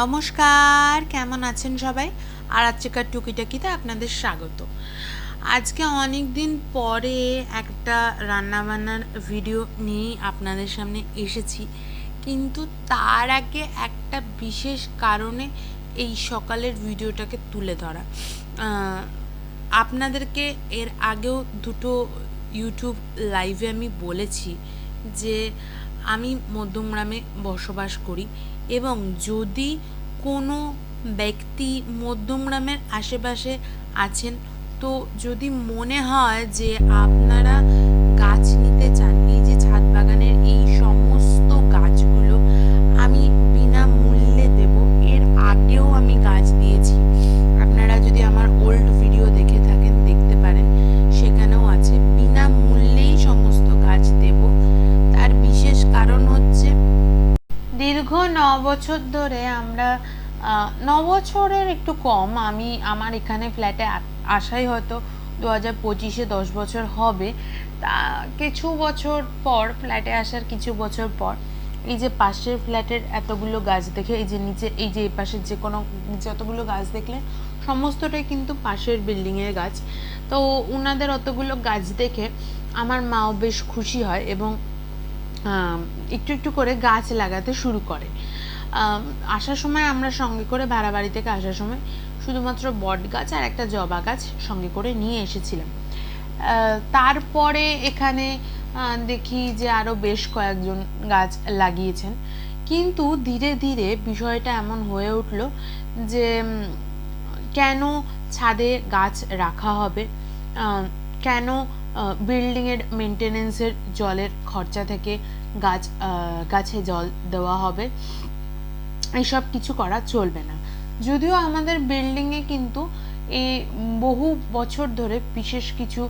নমস্কার, কেমন আছেন সবাই? আর আজকের টুকিটাকিতে আপনাদের স্বাগত। আজকে অনেক দিন পরে একটা রান্নাবান্নার ভিডিও নিয়েই আপনাদের সামনে এসেছি, কিন্তু তার আগে একটা বিশেষ কারণে এই সকালের ভিডিওটাকে তুলে ধরা। আপনাদেরকে এর আগেও দুটো ইউটিউব লাইভে আমি বলেছি যে আমি মধ্যমগ্রামে বসবাস করি। এবং যদি কোনো ব্যক্তি মধ্যমগ্রামের আশেপাশে আছেন, তো যদি মনে হয় যে আপনারা গাছ নিতে চান আহ, ন বছরের একটু কম। আমি আমার এখানে ফ্ল্যাটে আসাই হয়তো দু হাজার পঁচিশে দশ বছর হবে। তা কিছু বছর পর ফ্ল্যাটে আসার কিছু বছর পর এই যে পাশের ফ্ল্যাটের এতগুলো গাছ দেখে এই যে নিচে এই যে এই পাশের যে কোনো যতগুলো গাছ দেখলেন সমস্তটাই কিন্তু পাশের বিল্ডিংয়ের গাছ। তো ওনাদের অতগুলো গাছ দেখে আমার মাও বেশ খুশি হয় এবং একটু একটু করে গাছ লাগাতে শুরু করে। আসার সময় আমরা সঙ্গে করে ভাড়া বাড়ি থেকে আসার সময় শুধুমাত্র বট গাছ আর একটা জবা গাছ সঙ্গে করে নিয়ে এসেছিলাম। তারপরে এখানে দেখি যে আরও বেশ কয়েকজন গাছ লাগিয়েছেন। কিন্তু ধীরে ধীরে বিষয়টা এমন হয়ে উঠল যে কেন ছাদে গাছ রাখা হবে? কেন বিল্ডিংয়ের মেনটেনেন্সের জলের খরচা থেকে গাছ গাছে জল দেওয়া হবে? এইসব কিছু করা চলবে না। যদিও আমাদের বিল্ডিংয়ে কিন্তু এই বহু বছর ধরে বিশেষ কিছু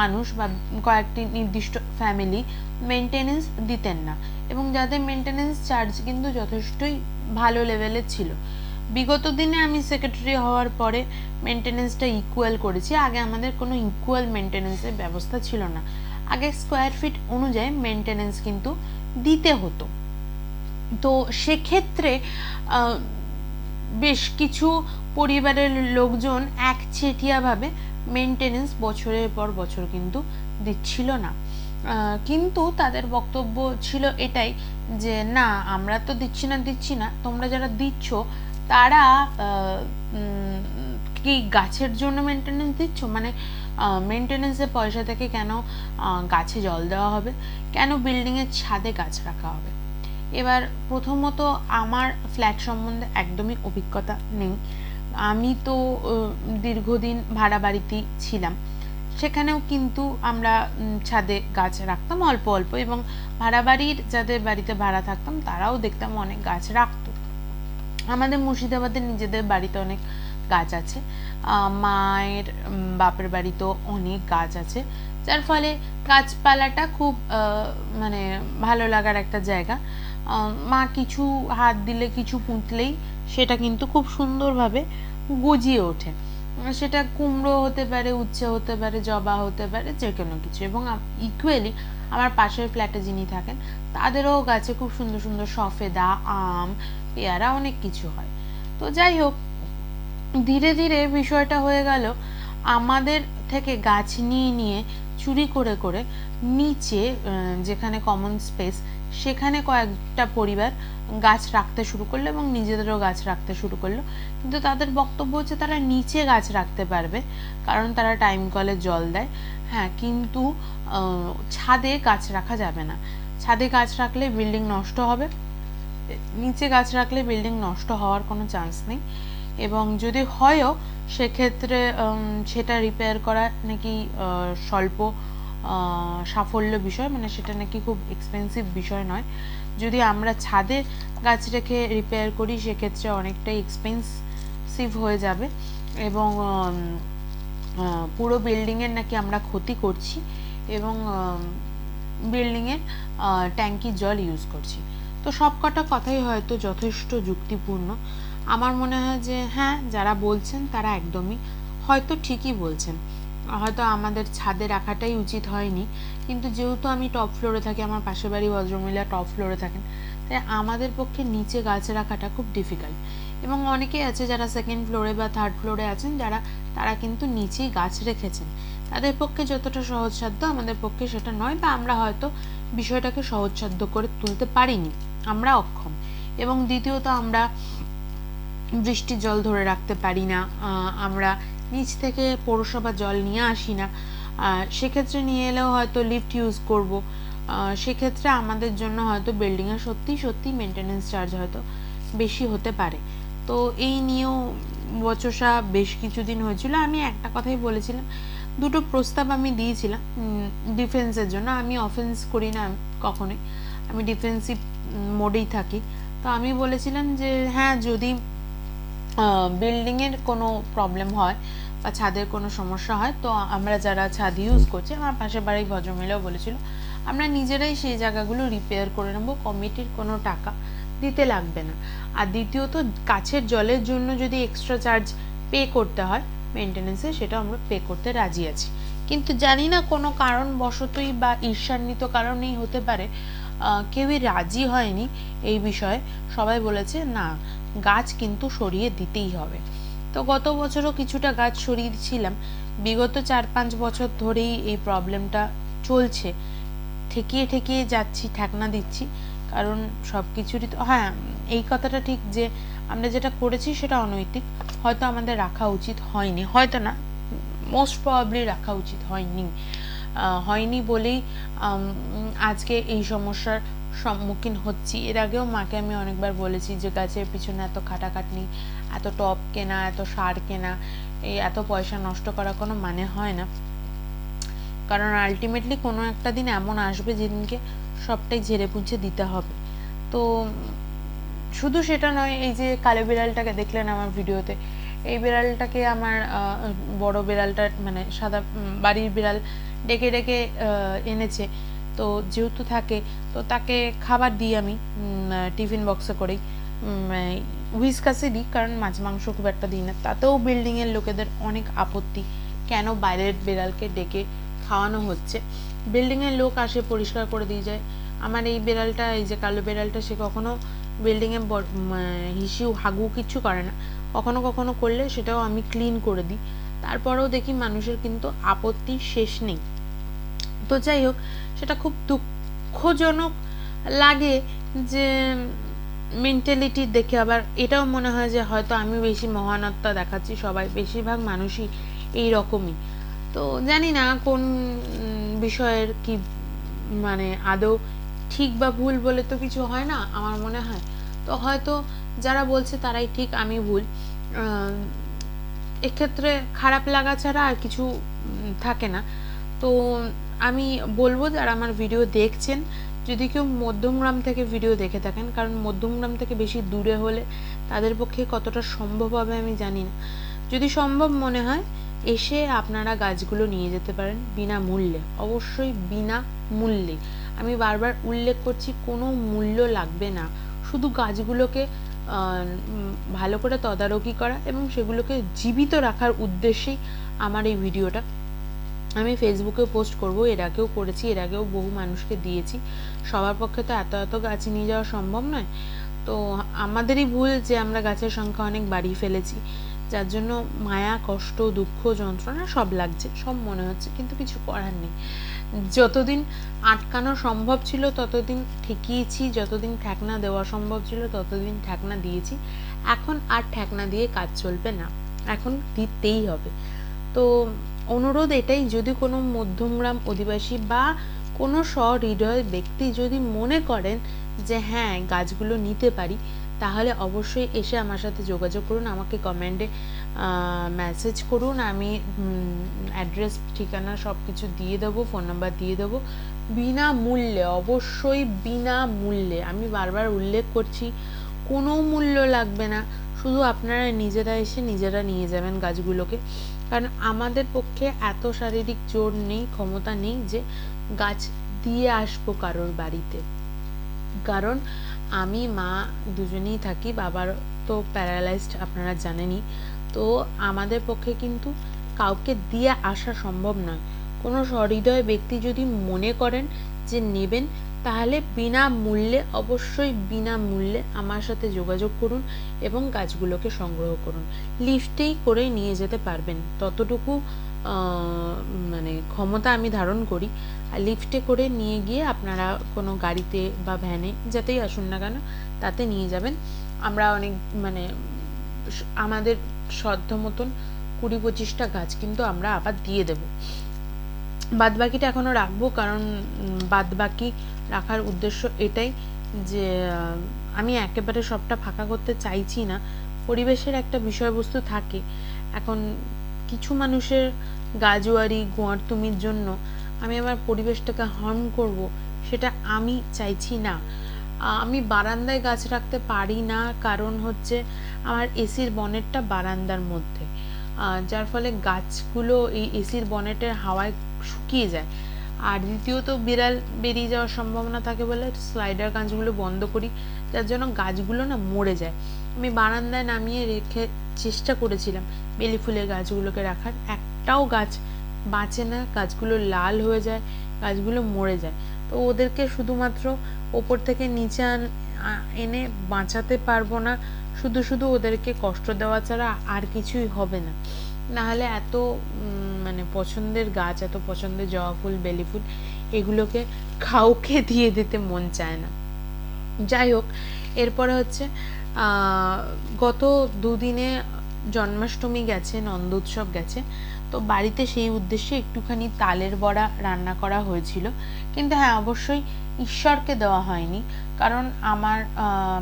মানুষ বা কয়েকটি নির্দিষ্ট ফ্যামিলি মেনটেনেন্স দিতেন না। এবং যাদের মেনটেনেন্স চার্জ কিন্তু যথেষ্টই ভালো লেভেলের ছিল। বিগত দিনে আমি সেক্রেটারি হওয়ার পরে মেনটেনেন্সটা ইকুয়াল করেছি। আগে আমাদের কোনো ইকুয়াল মেনটেনেন্সের ব্যবস্থা ছিল না। আগে স্কোয়ার ফিট অনুযায়ী মেনটেনেন্স কিন্তু দিতে হতো। তো সেক্ষেত্রে বেশ কিছু পরিবারের লোকজন একচেটিয়াভাবে মেনটেনেন্স বছরের পর বছর কিন্তু দিচ্ছিল না। কিন্তু তাদের বক্তব্য ছিল এটাই যে, না, আমরা তো দিচ্ছি না দিচ্ছি না, তোমরা যারা দিচ্ছ, তারা কি গাছের জন্য মেনটেনেন্স দিচ্ছ? মানে মেনটেনেন্সের পয়সা থেকে কেন গাছে জল দেওয়া হবে? কেন বিল্ডিংয়ের ছাদে গাছ রাখা হবে? এবার প্রথমত আমার ফ্ল্যাট সম্বন্ধে একদমই অভিজ্ঞতা নেই। আমি তো দীর্ঘদিন ভাড়া বাড়িতেই ছিলাম। সেখানেও কিন্তু আমরা ছাদে গাছ রাখতাম অল্প অল্প এবং ভাড়া বাড়ির যাদের বাড়িতে ভাড়া থাকতাম তারাও দেখতাম অনেক গাছ রাখতো। আমাদের মুর্শিদাবাদের নিজেদের বাড়িতে অনেক গাছ আছে। মায়ের বাপের বাড়িতেও অনেক গাছ আছে। যার ফলে গাছপালাটা খুব মানে ভালো লাগার একটা জায়গা। মা কিছু হাত দিলে, কিছু পুঁতলেই সেটা কিন্তু খুব সুন্দরভাবে গজিয়ে ওঠে। সেটা কুমড়ো হতে পারে, উচ্ছে হতে পারে, জবা হতে পারে, যে কোনো কিছু। এবং ইকুয়ালি আমার পাশের ফ্ল্যাটে যিনি থাকেন, তাদেরও গাছে খুব সুন্দর সুন্দর সফেদা, আম, পেয়ারা অনেক কিছু হয়। তো যাই হোক, ধীরে ধীরে বিষয়টা হয়ে গেল, আমাদের থেকে গাছ নিয়ে নিয়ে চুরি করে করে নিচে যেখানে কমন স্পেস সেখানে কয়েকটা পরিবার গাছ রাখতে শুরু করল এবং নিজেদেরও গাছ রাখতে শুরু করল। কিন্তু তাদের বক্তব্য হচ্ছে তারা নিচে গাছ রাখতে পারবে, কারণ তারা টাইম কলে জল দেয়। হ্যাঁ কিন্তু ছাদে গাছ রাখা যাবে না। ছাদে গাছ রাখলে বিল্ডিং নষ্ট হবে। নিচে গাছ রাখলে বিল্ডিং নষ্ট হওয়ার কোনো চান্স নেই। এবং যদি হয়ও, সেক্ষেত্রে সেটা রিপেয়ার করা নাকি স্বল্প সাফল্য বিষয় মানে সেটা নাকি খুব এক্সপেন্সিভ বিষয় নয়। যদি আমরা ছাদে গাছ রেখে রিপেয়ার করি, সেক্ষেত্রে অনেকটাই এক্সপেন্সিভ হয়ে যাবে এবং পুরো বিল্ডিংয়ের নাকি আমরা ক্ষতি করছি এবং বিল্ডিংয়ের ট্যাঙ্কির জল ইউজ করছি। তো সব কটা কথাই হয়তো যথেষ্ট যুক্তিপূর্ণ। আমার মনে হয় যে হ্যাঁ যারা বলছেন তারা একদমই হয়তো ঠিকই বলছেন। হয়তো আমাদের ছাদে রাখাটাই উচিত হয়নি। কিন্তু যেহেতু আমি টপ ফ্লোরে থাকি, আমার পাশের বাড়ি ভদ্রমহিলা টপ ফ্লোরে থাকেন, তাই আমাদের পক্ষে নিচে গাছ রাখাটা খুব ডিফিকাল্ট এবং অনেকেই আছে যারা সেকেন্ড ফ্লোরে বা থার্ড ফ্লোরে আছেন, যারা, তারা কিন্তু নিচেই গাছ রেখেছেন। তাদের পক্ষে যতটা সহজসাধ্য আমাদের পক্ষে সেটা নয়, বা আমরা হয়তো বিষয়টাকে সহজসাধ্য করে তুলতে পারিনি। আমরা অক্ষম। এবং দ্বিতীয়ত আমরা বৃষ্টির জল ধরে রাখতে পারি না। আমরা নিচ থেকে পৌরসভা জল নিয়ে আসি না। সেক্ষেত্রে নিয়ে এলেও হয়তো লিফট ইউজ করব। সেক্ষেত্রে আমাদের জন্য হয়তো বিল্ডিংয়ে সত্যি সত্যি মেনটেনেন্স চার্জ হয়তো বেশি হতে পারে। তো এই নিয়েও বচসা বেশ কিছুদিন হয়েছিল। আমি একটা কথাই বলেছিলাম, দুটো প্রস্তাব আমি দিয়েছিলাম ডিফেন্সের জন্য। আমি অফেন্স করি না কখনোই। আমি ডিফেন্সিভ মোডেই থাকি। তো আমি বলেছিলাম যে হ্যাঁ যদি বিল্ডিংয়ের কোনো প্রবলেম হয় বা ছাদের কোনো সমস্যা হয় তো আমরা যারা ছাদ ইউজ করছি আমার পাশে বাড়ির ভদ্রমহিলাও বলেছিল আমরা নিজেরাই সেই জায়গাগুলো রিপেয়ার করে নেব কমিটির কোনো টাকা দিতে লাগবে না। আর দ্বিতীয়ত কাছের জলের জন্য যদি এক্সট্রা চার্জ পে করতে হয় মেনটেনেন্সে সেটা আমরা পে করতে রাজি আছি। কিন্তু জানি না কোনো কারণবশতই বা ঈর্ষান্বিত কারণেই হতে পারে কেউই রাজি হয়নি এই বিষয়ে। সবাই বলেছে, না, গাছ কিন্তু সরিয়ে দিতেই হবে। তো গত বছরও কিছুটা গাছ সরিয়েছিলাম। বিগত চার পাঁচ বছর ধরেই এই প্রবলেমটা চলছে। ঠেকিয়ে ঠেকিয়ে যাচ্ছি, ঠেকনা দিচ্ছি। কারণ সব কিছুরই তো হ্যাঁ এই কথাটা ঠিক যে আমরা যেটা করেছি সেটা অনৈতিক। হয়তো আমাদের রাখা উচিত হয়নি। হয়তো না মোস্ট প্রবাবলি রাখা উচিত হয়নি। হয়নি বলেই আজকে এই সমস্যার সম্মুখীন হচ্ছি। এর আগেও মাকে আমি অনেকবার বলেছি যে, গাছের পিছনে এত খাটাখাটনি, এত টপ কেনা, এত সার কেনা, এই এত পয়সা নষ্ট করা কোনো মানে হয় না। কারণ আলটিমেটলি কোনো একটা দিন এমন আসবে যেদিনকে সবটাই ঝেড়ে পুঁছে দিতে হবে। তো, শুধু সেটা নয়, এই যে কালো বিড়ালটাকে দেখলেন আমার ভিডিওতে এই বিড়ালটাকে আমার বড় বিড়ালটা মানে সাদা বাড়ির বিড়াল ডেকে ডেকে এনেছে। তো যেহেতু থাকে, তো তাকে খাবার দিই আমি টিফিন বক্সে করেই। হুইসকাসে দিই কারণ মাছ মাংস খুব একটা দিই না। তাতেও বিল্ডিংয়ের লোকেদের অনেক আপত্তি, কেন বাইরের বিড়ালকে ডেকে খাওয়ানো হচ্ছে। বিল্ডিংয়ের লোক আসে, পরিষ্কার করে দিয়ে যায়। আমার এই বিড়ালটা, এই যে কালো বিড়ালটা, সে কখনো বিল্ডিংয়ে হিসিউ হাগু কিছু করে না। কখনো কখনো করলে সেটাও আমি ক্লিন করে দিই। তারপরেও দেখি মানুষের কিন্তু আপত্তির শেষ নেই। তো যাই হোক, সেটা খুব দুঃখজনক লাগে যে মেন্টালিটি দেখে আবার এটাও মনে হয় যে হয়তো আমি বেশি মহানত্তা দেখাচ্ছি, সবাই বেশিরভাগ মানুষই এই রকমই তো জানি না কোন বিষয়ের কি মানে আদৌ ঠিক বা ভুল বলে তো কিছু হয় না, আমার মনে হয়। তো হয়তো যারা বলছে তারাই ঠিক, আমি ভুল। এক্ষেত্রে খারাপ লাগা ছাড়া আর কিছু থাকে না। তো আমি বলব যারা আমার ভিডিও দেখছেন, যদি কেউ মধ্যমগ্রাম থেকে ভিডিও দেখে থাকেন, কারণ মধ্যমগ্রাম থেকে বেশি দূরে হলে তাদের পক্ষে কতটা সম্ভব হবে আমি জানি না। যদি সম্ভব মনে হয়, এসে আপনারা গাছগুলো নিয়ে যেতে পারেন বিনামূল্যে, অবশ্যই বিনা মূল্যে আমি বারবার উল্লেখ করছি, কোনো মূল্য লাগবে না। শুধু গাছগুলোকে ভালো করে তদারকি করা এবং সেগুলোকে জীবিত রাখার উদ্দেশ্যেই আমার এই ভিডিওটা। আমি ফেসবুকে পোস্ট করব, এর আগেও করেছি, এর আগেও বহু মানুষকে দিয়েছি। সবার পক্ষে তো এত এত গাছ নিয়ে যাওয়া সম্ভব নয়। তো আমাদেরই ভুল যে আমরা গাছের সংখ্যা অনেক বাড়িয়ে ফেলেছি। যার জন্য মায়া, কষ্ট, দুঃখ, যন্ত্রণা সব লাগছে, সব মনে হচ্ছে, কিন্তু কিছু করার নেই। যতদিন আটকানো সম্ভব ছিল, ততদিন ঠেকিয়েছি, যতদিন ঠেকনা দেওয়া সম্ভব ছিল, ততদিন ঠেকনা দিয়েছি। এখন আর ঠেকনা দিয়ে কাজ চলবে না। এখন দিতেই হবে। তো অনুরোধ এটাই, যদি কোনো মধ্যমগ্রাম অধিবাসী বা কোনো স্বহৃদয় ব্যক্তি যদি মনে করেন যে হ্যাঁ গাছগুলো নিতে পারি তাহলে অবশ্যই এসে আমার সাথে যোগাযোগ করুন, আমাকে কমেন্টে মেসেজ করুন, আমি অ্যাড্রেস ঠিকানা সব কিছু দিয়ে দেবো ফোন নাম্বার দিয়ে দেবো। বিনামূল্যে, অবশ্যই বিনামূল্যে, আমি বারবার উল্লেখ করছি, কোনো মূল্য লাগবে না, শুধু আপনারা নিজেরা এসে নিজেরা নিয়ে যাবেন গাছগুলোকে। কারণ আমাদের পক্ষে এত শারীরিক জোর নেই, ক্ষমতা নেই যে গাছ দিয়ে আসব কারোর বাড়িতে। কারণ আমি, মা দুজনেই থাকি। বাবার তো প্যারালাইজড আপনারা জানেনই। তো আমাদের পক্ষে কিন্তু কাউকে দিয়ে আসা সম্ভব নয়। কোনো সহৃদয় ব্যক্তি যদি মনে করেন যে নেবেন তাহলে বিনা মূল্যে, অবশ্যই বিনা মূল্যে আমার সাথে যোগাযোগ করুন এবং গাছগুলোকে সংগ্রহ করুন। লিফটেই করে নিয়ে যেতে পারবেন। ততটুকু মানে ক্ষমতা আমি ধারণ করি। আর লিফটে করে নিয়ে গিয়ে আপনারা কোনো গাড়িতে বা ভ্যানে যাতেই আসুন না কেন, তাতে নিয়ে যাবেন। আমরা অনেক মানে আমাদের সাধ্য মতন কুড়ি পঁচিশটা গাছ কিন্তু আমরা আবার দিয়ে দেব। বাদ বাকিটা এখনও রাখব, কারণ বাদ বাকি রাখার উদ্দেশ্য এটাই যে আমি একেবারে সবটা ফাঁকা করতে চাইছি না। পরিবেশের একটা বিষয়বস্তু থাকে। এখন কিছু মানুষের গাজুয়ারি, গোয়ারতুমির জন্য আমি আমার পরিবেশটাকে হার্ম করব, সেটা আমি চাইছি না। আমি বারান্দায় গাছ রাখতে পারি না, কারণ হচ্ছে আমার এসির বনেটটা বারান্দার মধ্যে। যার ফলে গাছগুলো এই এসির বনেটের হাওয়ায় শুকিয়ে যায়। আর দ্বিতীয়ত বিড়াল বেরিয়ে যাওয়ার সম্ভাবনা থাকে বলে স্লাইডার কাঁচগুলো বন্ধ করি, যার জন্য গাছগুলো না মরে যায়। আমি বারান্দায় নামিয়ে রেখে চেষ্টা করেছিলাম বেলি ফুলের গাছগুলোকে রাখার। একটাও গাছ বাঁচে না, গাছগুলো লাল হয়ে যায়, গাছগুলো মরে যায়। তো ওদেরকে শুধুমাত্র ওপর থেকে নিচে এনে বাঁচাতে পারব না। শুধু শুধু ওদেরকে কষ্ট দেওয়া ছাড়া আর কিছুই হবে না। নাহলে এত মানে পছন্দের গাছ, এত পছন্দের জবা ফুল, বেলি ফুল, এগুলোকে কাউকে দিয়ে দিতে মন চায় না। যাই হোক, এরপরে হচ্ছে গত দুদিনে জন্মাষ্টমী গেছে নন্দোৎসব গেছে, তো বাড়িতে সেই উদ্দেশ্যে একটুখানি তালের বড়া রান্না করা হয়েছিল। কিন্তু হ্যাঁ অবশ্যই ঈশ্বরকে দেওয়া হয়নি, কারণ আমার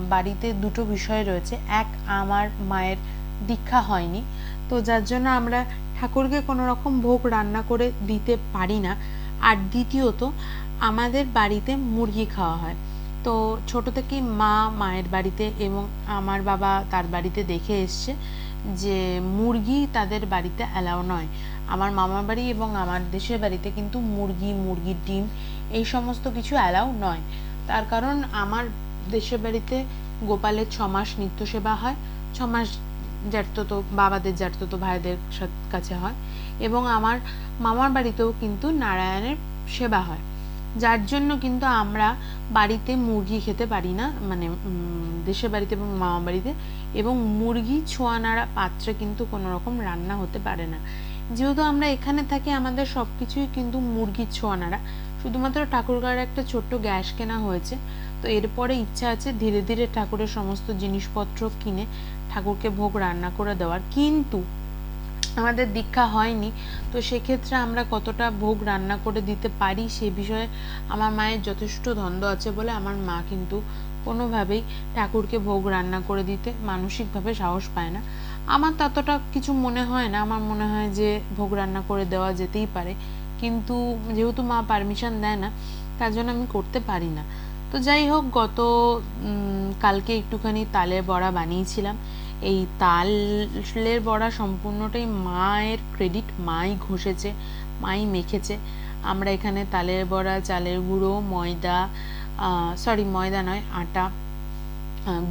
বাড়িতে দুটো বিষয় রয়েছে। এক, আমার মায়ের দীক্ষা হয়নি তো যার জন্য আমরা ঠাকুরকে কোনো রকম ভোগ রান্না করে দিতে পারি না। আর দ্বিতীয়ত, আমাদের বাড়িতে মুরগি খাওয়া হয়। তো ছোট থেকেই মা মায়ের বাড়িতে এবং আমার বাবা তার বাড়িতে দেখে এসছে যে মুরগি তাদের বাড়িতে অ্যালাউ নয়। আমার মামার বাড়ি এবং আমার দেশের বাড়িতে কিন্তু মুরগি মুরগির ডিম এই সমস্ত কিছু অ্যালাউ নয়। তার কারণ, আমার দেশের বাড়িতে গোপালের ছ মাস নিত্য সেবা হয়। ছ মাস জ্যাঠতো বাবাদের জ্যাঠতো ভাইদের কাছে হয়। এবং আমার মামার বাড়িতেও কিন্তু নারায়ণের সেবা হয়। যার জন্য কিন্তু আমরা বাড়িতে মুরগি খেতে পারি না মানে দেশের বাড়িতে এবং মামা বাড়িতে। এবং মুরগি ছোঁয়া নাড়া পাত্রে কিন্তু কোনো রকম রান্না হতে পারে না। যেহেতু আমরা এখানে থাকি, আমাদের সব কিছুই কিন্তু মুরগির ছোঁয়া শুধুমাত্র ঠাকুরগাঁয়ের একটা ছোট্ট গ্যাস কেনা হয়েছে। তো এরপরে ইচ্ছা আছে ধীরে ধীরে ঠাকুরের সমস্ত জিনিসপত্র কিনে ঠাকুরকে ভোগ রান্না করে দেওয়ার। কিন্তু আমাদের দীক্ষা হয়নি, তো সেক্ষেত্রে আমরা কতটা ভোগ রান্না করে দিতে পারি সে বিষয়ে আমার মায়ের যথেষ্ট দ্বন্দ্ব আছে বলে আমার মা কিন্তু কোনোভাবেই ঠাকুরকে ভোগ রান্না করে দিতে মানসিকভাবে সাহস পায় না। আমার ততটা কিছু মনে হয় না, আমার মনে হয় যে ভোগ রান্না করে দেওয়া যেতেই পারে। কিন্তু যেহেতু মা পারমিশন দেয় না, তার জন্য আমি করতে পারি না। তো যাই হোক, গত কালকে একটুখানি তালের বড়া বানিয়েছিলাম। এই তালের বড়া সম্পূর্ণটাই মায়ের ক্রেডিট মাই ঘষেছে, মাই মেখেছে। আমরা এখানে তালের বড়া, চালের গুঁড়ো, ময়দা সরি ময়দা নয়, আটা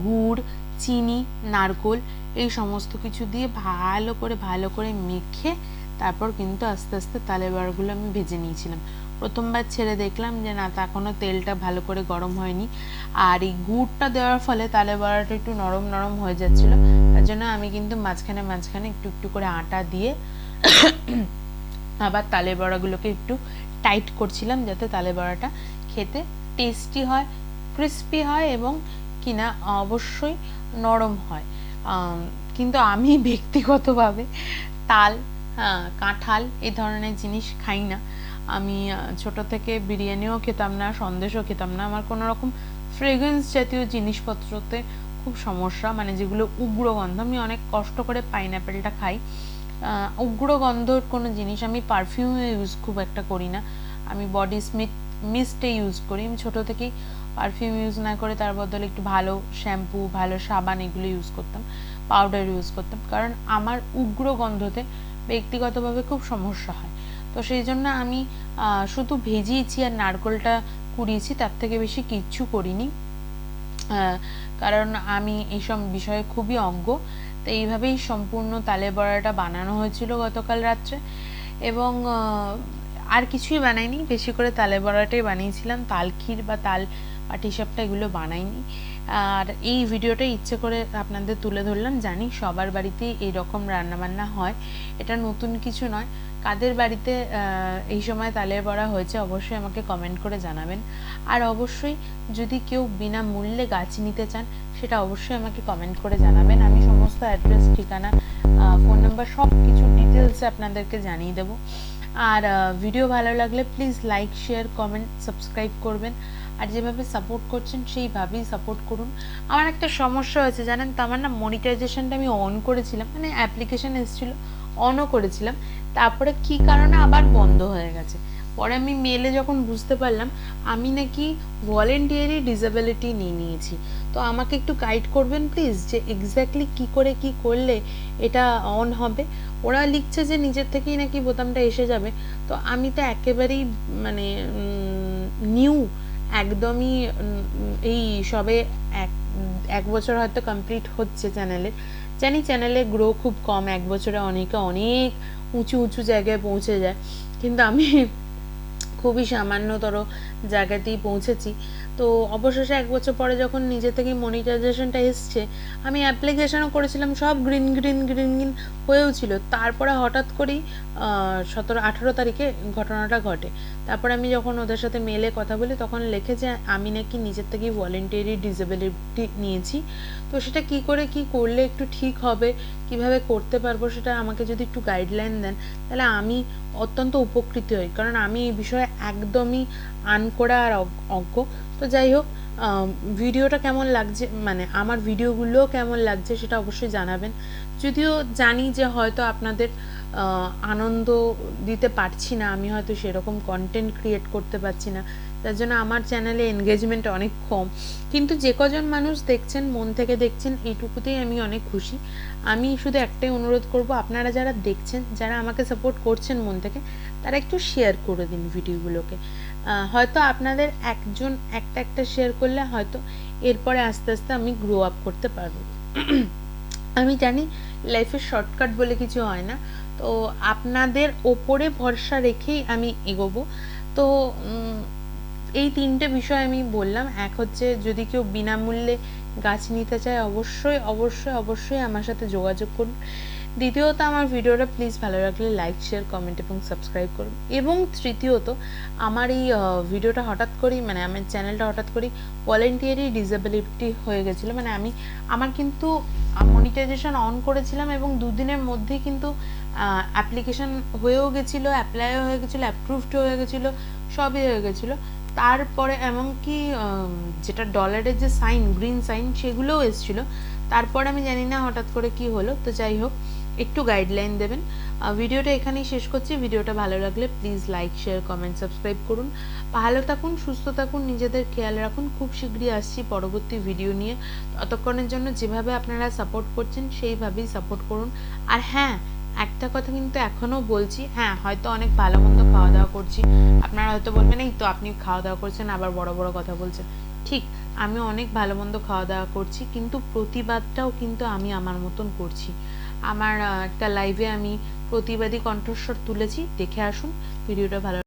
গুড়, চিনি, নারকোল এই সমস্ত কিছু দিয়ে ভালো করে ভালো করে মেখে তারপর কিন্তু আস্তে আস্তে তালের বড়াগুলো আমি ভেজে নিয়েছিলাম। প্রথমবার ছেড়ে দেখলাম যে না তখনও তেলটা ভালো করে গরম হয়নি। আর এই গুড়টা দেওয়ার ফলে তালে বড়াটা একটু নরম নরম হয়ে যাচ্ছিল। তার জন্য আমি কিন্তু মাঝখানে মাঝখানে একটু একটু করে আটা দিয়ে আবার তালের বড়াগুলোকে একটু টাইট করছিলাম যাতে তালের বড়াটা খেতে টেস্টি হয় ক্রিস্পি হয় এবং কিনা অবশ্যই নরম হয়। কিন্তু আমি ব্যক্তিগতভাবে তাল হ্যাঁ, কাঁঠাল এই ধরনের জিনিস খাই না। আমি ছোট থেকে বিরিয়ানিও খেতাম না, সন্দেশও খেতাম না। আমার কোনো রকম ফ্রেগ্রেন্স জাতীয় জিনিসপত্রতে খুব সমস্যা মানে যেগুলো উগ্র গন্ধ। আমি অনেক কষ্ট করে পাইনঅ্যাপেলটা খাই। উগ্র গন্ধর কোনো জিনিস আমি পারফিউমে ইউজ খুব একটা করি না। আমি বডি স্মিথ মিস্টে ইউজ করি। আমি ছোটো থেকেই পারফিউম ইউজ না করে তার বদলে একটু ভালো শ্যাম্পু ভালো সাবান এগুলো ইউজ করতাম পাউডার ইউজ করতাম। কারণ আমার উগ্র গন্ধতে ব্যক্তিগতভাবে খুব সমস্যা হয়। তো সেই জন্য আমি শুধু ভেজিয়েছি আর নারকোলটা কুড়িয়েছি, তার থেকে বেশি কিচ্ছু করিনি। কারণ আমি এইসব বিষয়ে খুবই অজ্ঞ। তো এইভাবেই সম্পূর্ণ তালে বড়াটা বানানো হয়েছিল গতকাল রাত্রে। এবং আর কিছুই বানাইনি, বেশি করে তালে বড়াটাই বানিয়েছিলাম। তাল ক্ষীর বা তাল পাটিসাপটা এগুলো বানাইনি। আর এই ভিডিওটা ইচ্ছে করে আপনাদের তুলে ধরলাম। জানি সবার বাড়িতেই এই রকম রান্নাবান্না হয়। এটা নতুন কিছু নয়। কাদের বাড়িতে এই সময় তালের বড়া হয়েছে, অবশ্যই আমাকে কমেন্ট করে জানাবেন। আর অবশ্যই যদি কেউ বিনামূল্যে গাছ নিতে চান, সেটা অবশ্যই আমাকে কমেন্ট করে জানাবেন। আমি সমস্ত অ্যাড্রেস ঠিকানা ফোন নাম্বার সব কিছু ডিটেলসে আপনাদেরকে জানিয়ে দেবো। আর ভিডিও ভালো লাগলে please like share comment subscribe করবেন। আর যেভাবে সাপোর্ট করছেন, সেইভাবেই সাপোর্ট করুন। আমার একটা সমস্যা হয়েছে, জানেন তো, আমার না মনিটাইজেশনটা আমি অন করেছিলাম মানে অ্যাপ্লিকেশন এসেছিল। অনও করেছিলাম। তারপরে কি কারণে আবার বন্ধ হয়ে গেছে? পরে আমি মেলে যখন বুঝতে পারলাম, আমি নাকি ভলেন্টিয়ারি ডিসেবিলিটি নিয়ে নিয়েছি। তো আমাকে একটু গাইড করবেন প্লিজ যে এক্স্যাক্টলি কি করে কি করলে এটা অন হবে? ওরা লিখছে যে নিজের থেকেই নাকি বোতামটা এসে যাবে। তো আমি তো একেবারেই মানে নিউ একদমই এই সবে এক এক বছর হয়তো কমপ্লিট হচ্ছে চ্যানেলে জানি চ্যানেলে গ্রো খুব কম, এক বছরে অনেকে অনেক উঁচু উঁচু জায়গায় পৌঁছে যায়। কিন্তু আমি খুবই সামান্যতর জায়গাতেই পৌঁছেছি। তো অবশেষে এক বছর পরে যখন নিজে থেকে মনিটাইজেশনটা এসছে, আমি অ্যাপ্লিকেশনও করেছিলাম, সব গ্রিন গ্রিন গ্রিন গ্রিন হয়েও ছিল। তারপরে হঠাৎ করেই সতেরো, আঠেরো তারিখে ঘটনাটা ঘটে। তারপর আমি যখন ওদের সাথে মেলে কথা বলি, তখন লেখে যে, আমি নাকি নিজের থেকেই ভলেন্টিয়ারি ডিসেবিলিটি নিয়েছি। তো সেটা কি করে, কি করলে একটু ঠিক হবে? কীভাবে করতে পারব সেটা আমাকে যদি একটু গাইডলাইন দেন, তাহলে আমি অত্যন্ত উপকৃত হই। কারণ আমি এই বিষয়ে একদমই আনকোড়া আর অজ্ঞ- তো যাই হোক ভিডিওটা কেমন লাগছে মানে আমার ভিডিওগুলো কেমন লাগছে সেটা অবশ্যই জানাবেন। যদিও জানি যে হয়তো আপনাদের আনন্দ দিতে পারছি না, আমি হয়তো সেরকম কন্টেন্ট ক্রিয়েট করতে পারছি না। তার জন্য আমার চ্যানেলে এনগেজমেন্ট অনেক কম। কিন্তু যে কজন মানুষ দেখছেন, মন থেকে দেখছেন, এইটুকুতেই আমি অনেক খুশি। আমি শুধু একটাই অনুরোধ করব, আপনারা যারা দেখছেন, যারা আমাকে সাপোর্ট করছেন মন থেকে, তারা একটু শেয়ার করে দিন ভিডিওগুলোকে। হয়তো আপনাদের একজন একটা একটা শেয়ার করলে হয়তো এরপরে আস্তে আস্তে আমি গ্রো আপ করতে পারব। আমি জানি লাইফের শর্টকাট বলে কিছু হয় না। তো আপনাদের ওপরে ভরসা রেখেই আমি এগোবো। তো এই তিনটে বিষয় আমি বললাম। এক হচ্ছে, যদি কেউ বিনামূল্যে গাছ নিতে চায়, অবশ্যই অবশ্যই অবশ্যই আমার সাথে যোগাযোগ করুন। দ্বিতীয়ত, আমার ভিডিওটা প্লিজ ভালো লাগলে লাইক শেয়ার কমেন্ট এবং সাবস্ক্রাইব করুন। এবং তৃতীয়ত, আমার এই ভিডিওটা হঠাৎ করেই মানে আমার চ্যানেলটা হঠাৎ করেই ভলেন্টিয়ারি ডিসেবিলিটি হয়ে গেছিল। মানে আমি, আমার কিন্তু মনিটাইজেশন অন করেছিলাম এবং দুদিনের মধ্যেই কিন্তু অ্যাপ্লিকেশান হয়েও গেছিল অ্যাপ্লাইও হয়ে গেছিল অ্যাপ্রুভড হয়ে গেছিল, সবই হয়ে গেছিল। তারপরে এমনকি যেটা ডলারের যে সাইন গ্রিন সাইন সেগুলোও এসেছিল। তারপর আমি জানি না হঠাৎ করে কি হলো, তো যাই হোক। একটু গাইডলাইন দেবেন। ভিডিওটা এখানেই শেষ করছি। ভিডিওটা ভালো লাগলে please like share comment subscribe করুন। ভালো থাকুন, সুস্থ থাকুন, নিজেদের খেয়াল রাখুন। খুব শীঘ্রই আসছি পরবর্তী ভিডিও নিয়ে। ততক্ষণের জন্য যেভাবে আপনারা সাপোর্ট করছেন, সেইভাবেই সাপোর্ট করুন। আর হ্যাঁ একটা কথা কিন্তু এখনও বলছি হ্যাঁ হয়তো অনেক ভালো মন্দ খাওয়া দাওয়া করছি। আপনারা হয়তো বলবেন, এই তো আপনি খাওয়া দাওয়া করছেন, আবার বড় বড় কথা বলছেন। ঠিক, আমি অনেক ভালো মন্দ খাওয়া দাওয়া করছি, কিন্তু প্রতিবাদটাও কিন্তু আমি আমার মতন করছি। আমার একটা লাইভে আমি প্রতিবাদী কণ্ঠস্বর তুলেছি। দেখে আসুন ভিডিওটা ভালো